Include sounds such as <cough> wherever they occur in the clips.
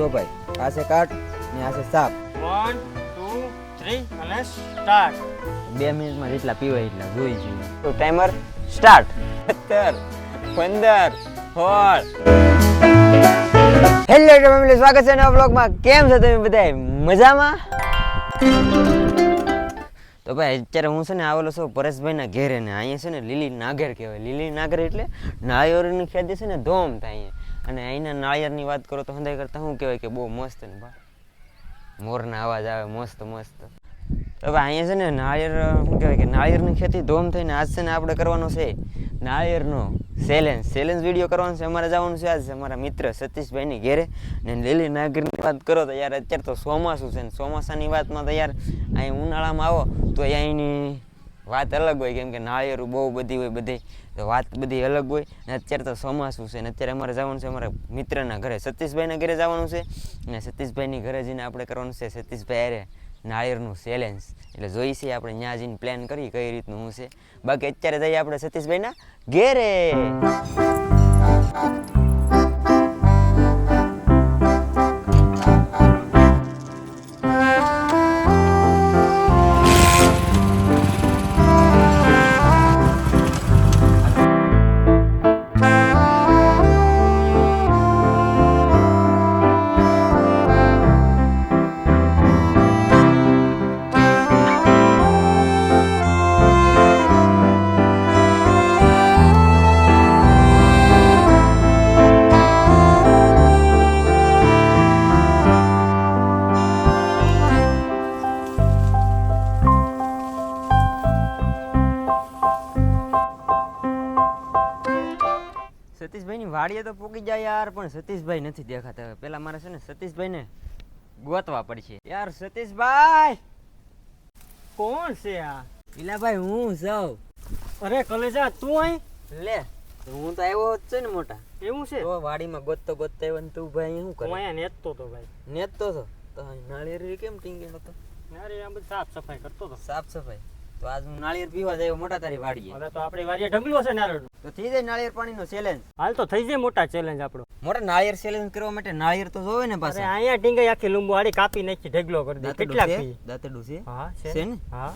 જો ભાઈ આ છે કાટ ને આ છે સાપ. વન ટુ થ્રી અને સ્ટાર્ટ બે મિનિટમાં જેટલા પીવાય એટલા જોઈ જોઈએ. તો ટાઈમર સ્ટાર્ટ સત્તર પંદર સોળ. હેલો ફેમિલી સ્વાગત છે નવા બ્લોગમાં કેમ છો તમે બધા મજામાં? તો ભાઈ અત્યારે હું છે ને આવેલો છું પરેશભાઈના ઘેરે ને અહીંયા છે ને લીલી નાગેર કહેવાય. લીલી નાગેર એટલે નાયોરની ખેતી છે ને ધોમ થાય અહીંયા અને અહીંના નાળિયેરની વાત કરો તો હંધાઈ કરતાં શું કહેવાય કે બહુ મસ્ત ને બા મોરના અવાજ આવે, મસ્ત મસ્ત. હવે અહીંયા છે ને નાળિયેર શું કહેવાય કે નાળિયેરની ખેતી ધોમ થઈને આજ છે ને આપણે કરવાનો છે નાળિયેરનો સેલેન્સ સેલેન્સ વીડિયો કરવાનો છે, અમારે જવાનું છે આજ અમારા મિત્ર સતીશભાઈની ઘેરે. ને લીલી નાગરની વાત કરો તો યાર અત્યારે તો ચોમાસું છે ને ચોમાસાની વાતમાં તો યાર અહીં ઉનાળામાં આવો તો અહીંની વાત અલગ હોય, કેમ કે નાળિયેરું બહુ બધી હોય બધી, તો વાત બધી અલગ હોય. ને અત્યારે તો ચોમાસું છે ને અત્યારે અમારે જવાનું છે અમારા મિત્રના ઘરે. સતીશભાઈના ઘરે જવાનું છે અને સતીશભાઈની ઘરે જઈને આપણે કરવાનું છે સતીશભાઈ અરે નાળિયેરનું ચેલેન્જ એટલે જોઈ છે આપણે ત્યાં જઈને પ્લાન કરી કઈ રીતનું હું છે. બાકી અત્યારે જઈએ આપણે સતીશભાઈના ઘેરે. વાડીએ તો પૂકી જાય યાર પણ સતીશભાઈ નથી દેખાતા. હવે પેલા મારે છે ને સતીશભાઈને ગોતવા પડશે. યાર સતીશભાઈ! કોણ છે આ? ઇલાભાઈ હું સૌ અરે કલેજા તું અહીં? લે હું તો આવ્યો જ છે ને મોટા. એવું છે? તો વાડીમાં ગોતતો ગોતતો આવ્યો ને તું ભાઈ શું હું કરે અહીંયા નેતતો તો ભાઈ. નેતતો તો? તો નાળિયેરી નાળિયેર કેમ ટીંગેલો તો? નાળિયેરી આ બધું સાફ સફાઈ કરતો તો. સાફ સફાઈ? તો આજ હું નાળિયેર પીવા જાય મોટા તારી વાડીએ. હવે તો આપણે વાડીએ ઢગલો છે નાળિયેર તો થઈ જાય નાળિયેર પાણીનો ચેલેન્જ હાલ તો થઈ જાય મોટા ચેલેન્જ આપણો. મોટા નાળિયેર ચેલેન્જ કરવા માટે નાળિયેર તો જોવે ને પાછા. અહીંયા ટીંગાઈ આખી લીંબુ આડી કાપી નાખી ઢગલો કરી દે કેટલા? પી છે? હા છે ને? હા.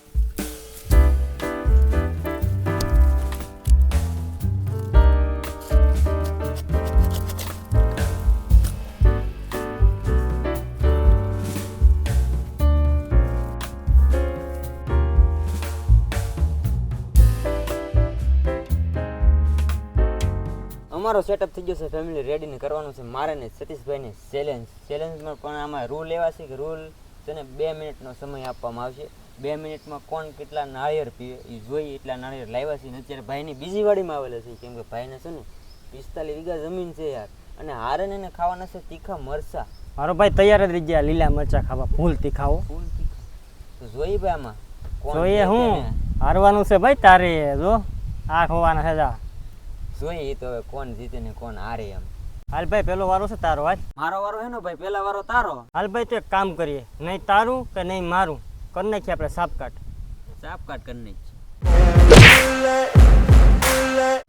અમારો સેટઅપ થઈ ગયો છે ફેમિલી રેડી ને કરવાનું છે. મારે ને સતીશભાઈને ચેલેન્જ ચેલેન્જમાં પણ આમાં રૂલ એવા છે કે રૂલ છે ને બે મિનિટનો સમય આપવામાં આવશે. બે મિનિટમાં કોણ કેટલા નાળિયેર પીવે એ જોઈ એટલા નાળિયેર લાવ્યા છે. ને અત્યારે ભાઈની બીજી વાડીમાં આવેલા છે. કેમ કે ભાઈને છે ને પિસ્તાલીસ વીઘા જમીન છે યાર. અને હારે ને ખાવાના છે તીખા મરચા. મારો ભાઈ તૈયાર જ રહી ગયા. લીલા મરચા ખાવા. ફૂલ તીખાઓ. ફૂલ તીખા. તો જોઈએ ભાઈ આમાં જોઈએ હું. હારવાનું છે ભાઈ તારે જો. આ ખોવાના છે જા. જોઈએ એ તો હવે કોણ જીતે ને કોણ હારે એમ. હાલ ભાઈ પેલો વારો છે તારો હાલ. મારો વારો હે ને ભાઈ પેલા વારો તારો. હાલ ભાઈ તો એક કામ કરીએ. નહીં તારું કે નહીં મારું. કરી નાખીએ આપણે સાપ કાટ સાપ કાટ કરી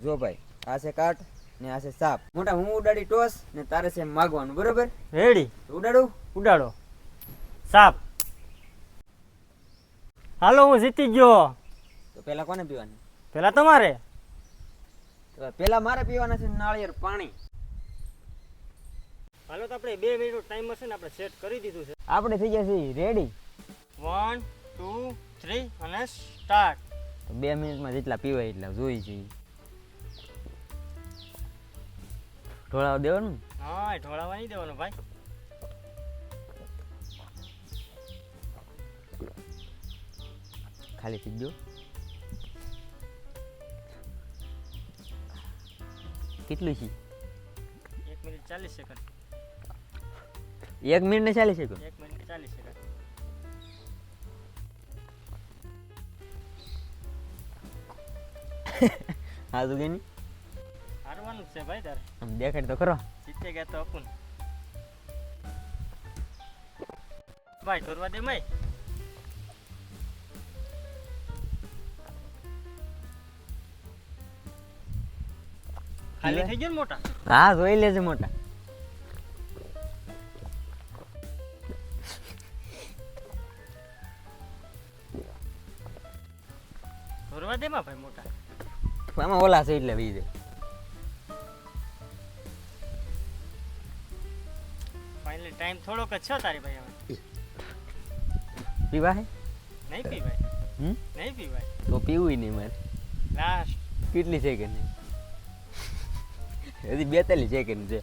જો ભાઈ આ છે કાટ ને આ છે સાપ. મોટા હું ઉડાડી ટોસ ને તારે છે માગવાનું બરોબર? રેડી ઉડાડું. ઉડાડો. સાપ. હાલો હું જીતી ગયો. તો પેલા કોને પીવાની? પેલા તમારે? પેલા મારે પીવાના છે નાળિયેર પાણી. હાલો તો આપણે બે મિનિટનો ટાઈમ હશે ને આપણે સેટ કરી દીધું છે. આપણે થઈ ગયા છે રેડી વન ટુ થ્રી અને સ્ટાર્ટ તો બે મિનિટમાં જેટલા પીવાય એટલા જોઈ જોઈએ ઢોળાવ દેવાનું? હા ઢોળાવા નહીં દેવાનું ભાઈ. ખાલી ગયો કેટલું છે? એક મિનિટ ચાલીસ સેકન્ડ એક મિનિટ ને ચાલીસ સેકન્ડ એક મિનિટ ચાલીસ સેકન્ડ <laughs> હા તું કેની હારવાનું છે ભાઈ તારે. આમ દેખાડ તો ખરો. જીતે ગયા તો અપુન. ભાઈ ઢોરવા દે માય. ખાલી હા જોઈ લેજે મોટા. ટાઈમ થોડોક જ છે તારી ભાઈ હવે? પીવા હે નહીં પીવાય? હમ? તો પીવું નહીં મારે. કેટલી છે કે નહીં? હજી બેતાલીસ સેકન્ડ છે.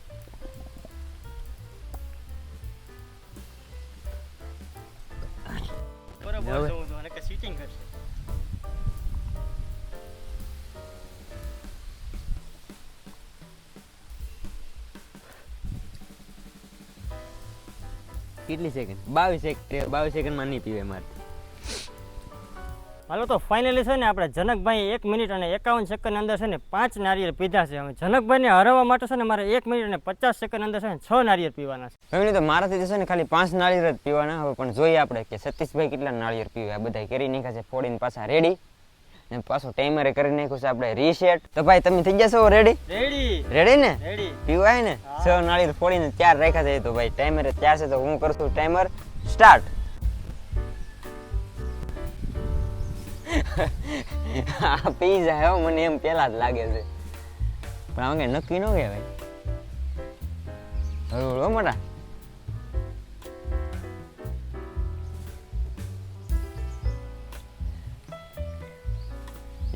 કેટલી સેકન્ડ બાવીસ સેકન્ડ બાવીસ સેકન્ડમાં નહીં પીવે મારે. હાલો તો ફાઇનલી છે ને આપણે જનકભાઈ એક મિનિટ અને એકાવન સેકન્ડ અંદર છે ને પાંચ નારિયેળ પીધા છે. હવે જનકભાઈને હરાવવા માટે છે ને મારે એક મિનિટ અને પચાસ સેકન્ડ અંદર છે ને છ નારિયેળ પીવાના છે. ફેમિલી તો મારાથી છે ને ખાલી પાંચ નાળિયેર જ પીવાના. હવે પણ જોઈએ આપણે કે સતીશભાઈ કેટલા નાળિયેર પીવા. બધા કરી નાખ્યા છે. ફોડીને પાછા રેડી ને પાછું ટાઈમરે કરી નાખ્યું છે આપણે રીસેટ તો ભાઈ તમે થઈ જશો રેડી રેડી રેડી ને? રેડી પીવાય ને? છ નાળિયેર ફોડીને ચાર રાખ્યા છે તો ભાઈ ટાઈમરે ચાર છે તો હું કરશું ટાઈમર સ્ટાર્ટ આ પી જાય હો, મને એમ પેલા જ લાગે છે. પણ આમાં કઈ નક્કી ન કહેવાય. હળવું હો મોટા.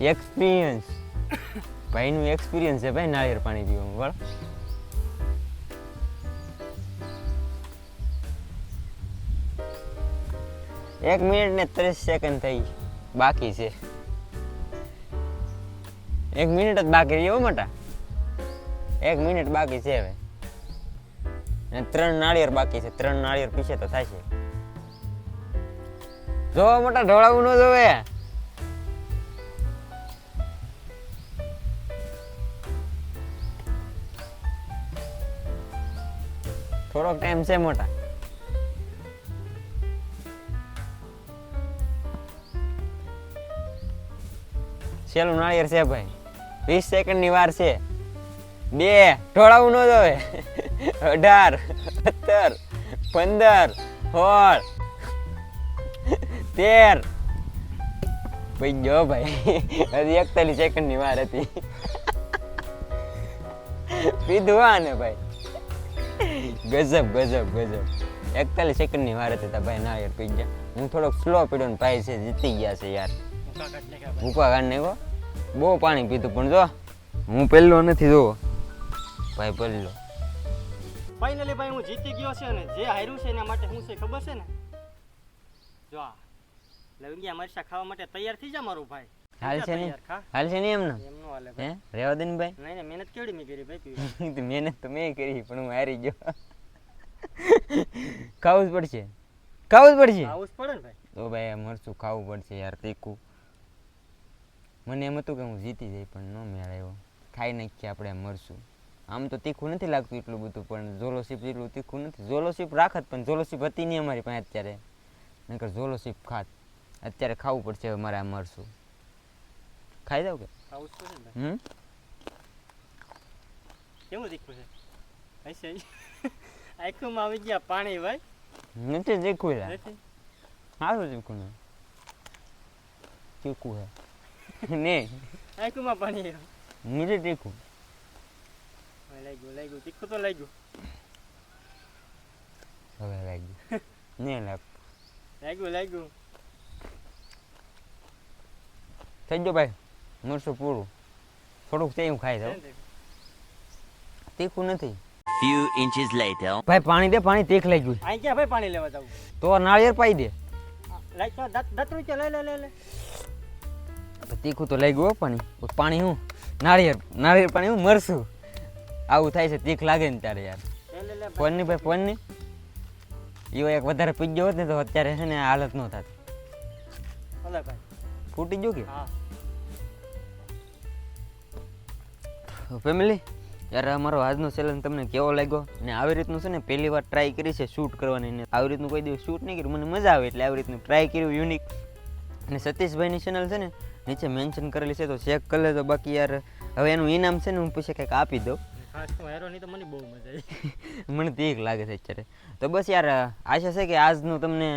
એક્સપિરિયન્સ ભાઈનું એક્સપિરિયન્સ છે ભાઈ, નાળિયેર પાણી પીવાનું બરાબર એક મિનિટ ને ત્રીસ સેકન્ડ થઈ. બાકી છે. એક મિનિટ જ બાકી રહ્યો મોટા એક મિનિટ બાકી છે હવે. અને ત્રણ નાળિયેર બાકી છે. ત્રણ નાળિયેર પીછે તો થશે જો મોટા ઢોળાવું ન જોવે. થોડોક ટાઈમ છે મોટા. છેલ્લું નાળિયેર છે ભાઈ. વીસ સેકન્ડની વાર છે. બે, ઢોળાવું ન જોવે. અઢાર, સત્તર, પંદર, સોળ, તેર. ભાઈ જો ભાઈ. હજી એકતાલીસ સેકન્ડની વાર હતી. પીધું હા ને ભાઈ. ગજબ ગજબ ગજબ. એકતાલીસ સેકન્ડની વાર હતી ભાઈ ના યાર પી ગયા. હું થોડોક સ્લો પીડ્યો ને ભાઈ છે, જીતી ગયા છે યાર. ભૂકા કાઢ નાખ્યા બહુ પાણી પીધું પણ જો હું પહેલો નથી જો ભાઈ પહેલો. ફાઇનલી ભાઈ હું જીતી ગયો છે અને જે હાર્યું છે એના માટે હું છે ખબર છે ને? જો લવિંગિયા મરચા ખાવા માટે તૈયાર થઈ જા મારો ભાઈ. હાલ છે ને? હાલ છે ને એમને? એમ નો હાલે હે? રેવા દે ને ભાઈ. નહીં નહીં મહેનત કેવડી મેં કરી ભાઈ <laughs> મહેનત તો મેં કરી પણ હું હારી ગયો. <laughs> ખાવું જ પડશે. ખાવું જ પડશે. ખાવું જ પડે ને ભાઈ. તો ભાઈ મરચું ખાવું પડશે યાર તીખું. મને એમ હતું કે હું જીતી જઈ પણ ન મેળ આવ્યો ખાઈ નાખીએ આપણે મરશું. આમ તો તીખું નથી લાગતું એટલું બધું પણ ઝોલોશીપ જેટલું તીખું નથી. ઝોલોશીપ રાખત પણ ઝોલોશીપ હતી નહીં અમારી પાસે અત્યારે. નકર ઝોલોશીપ ખાત. અત્યારે ખાવું પડશે હવે મારે મરશું. ખાઈ દઉં કે? હમ? કેવું તીખું છે? આખું આવી ગયા પાણી ભાઈ. નથી તીખું સારું તીખું તીખું હે. <laughs> ને. આંખોમાં પાણી નથી તીખું લાગ્યું લાગ્યું. તીખું તો લાગ્યું. હવે લાગ્યું. <laughs> ને લાગ લાગ્યું લાગ્યું. થઈ ગયો ભાઈ. મરચું પૂરું. થોડુંક તે હું ખાઈ દઉં તીખું નથી. Few inches later. ભાઈ પાણી દે પાણી તીખ લઈ ગયું આઈ ક્યાં ભાઈ પાણી લેવા જાવ? તો નાળિયેર પાઈ દે. લાઈ તો દાંત દાંતરું છે લે લે લે તીખું તો લઈ ગયું પાણી પણ હું નાળિયેર નાળિયેર પાણી હું મરશું આવું થાય છે તીખ લાગે ને ત્યારે યાર. ફોનની ભાઈ. ફોનની? એવો એક વધારે પી ગયો હોત ને તો અત્યારે છે ને હાલત ન થાત. ફૂટી ગયો કે? ફેમિલી યાર અમારો આજનો ચેલેન્જ તમને કેવો લાગ્યો? ને આવી રીતનું છે ને પહેલી વાર ટ્રાય કરી છે શૂટ કરવાની ને આવી રીતનું કોઈ દિવસ શૂટ નહીં કર્યું. મને મજા આવે એટલે આવી રીતનું ટ્રાય કર્યું યુનિક અને સતીશભાઈની ચેનલ છે ને નીચે મેન્શન કરેલી છે તો ચેક કરી લેજો. બાકી યાર હવે એનું ઇનામ છે ને હું પછી કંઈક આપી દઉં. મને બહુ મજા આવી. <laughs> મને તો લાગે છે અત્યારે. તો બસ યાર આશા છે કે આજનું તમને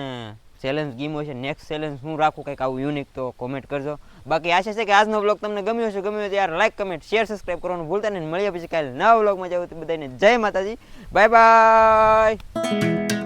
ચેલેન્જ ગીમો છે. નેક્સ્ટ ચેલેન્જ હું રાખું કંઈક આવું યુનિક તો કોમેન્ટ કરજો. બાકી આશા છે કે આજનો બ્લોગ તમને ગમ્યો હશે ગમ્યો યાર લાઈક કમેન્ટ શેર સબસ્ક્રાઈબ કરવાનું ભૂલતા નહીં. મળીએ પછી કાલે નવા બ્લોગમાં જાવ બધાને જય માતાજી. Bye bye